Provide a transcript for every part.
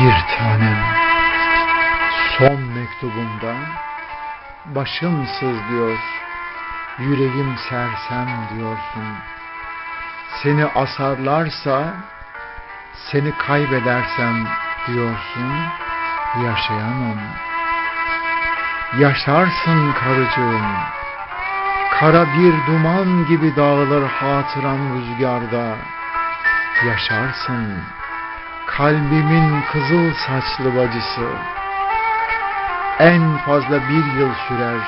Bir tanem son mektubunda başım sızlıyor, yüreğim sersem diyorsun. Seni asarlarsa seni kaybedersem diyorsun, yaşayamam. Yaşarsın karıcığım, kara bir duman gibi dağılır hatıram rüzgarda, yaşarsın kalbimin kızıl saçlı bacısı. En fazla bir yıl sürer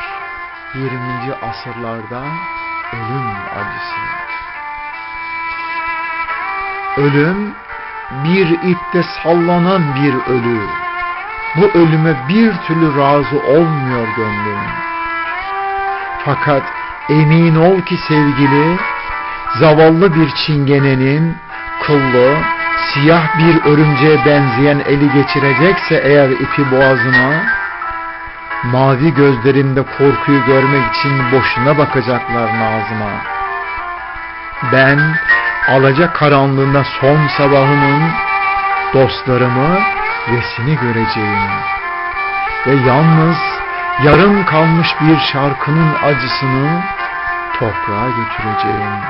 20. asırlarda ölüm acısı. Ölüm bir ipte sallanan bir ölü. Bu ölüme bir türlü razı olmuyor gönlüm. Fakat emin ol ki sevgili, zavallı bir çingenenin kıllı, siyah bir örümceğe benzeyen eli geçirecekse eğer ipi boğazına, mavi gözlerimde korkuyu görmek için boşuna bakacaklar Nazım'a. Ben alaca karanlığında son sabahımın dostlarımı ve seni göreceğim. Ve yalnız yarım kalmış bir şarkının acısını toprağa götüreceğim.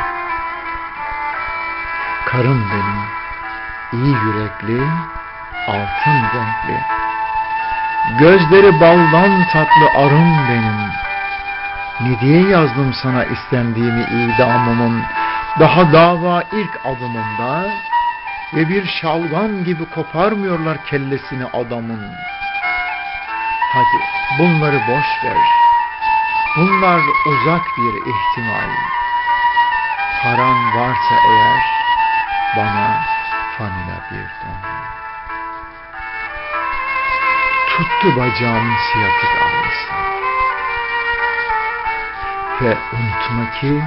Karım benim, iyi yürekli, altın renkli. Gözleri baldan tatlı arım benim. Ne diye yazdım sana istendiğimi idamımın daha dava ilk adımında ve bir şalgam gibi koparmıyorlar kellesini adamın. Hadi bunları boş ver. Bunlar uzak bir ihtimal. Paran varsa eğer bana fanila bir don. Tuttu bacağımın siyatik ağrısı. Ve unutma ki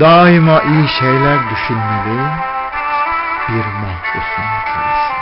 daima iyi şeyler düşünmeli bir mahpusun karısı.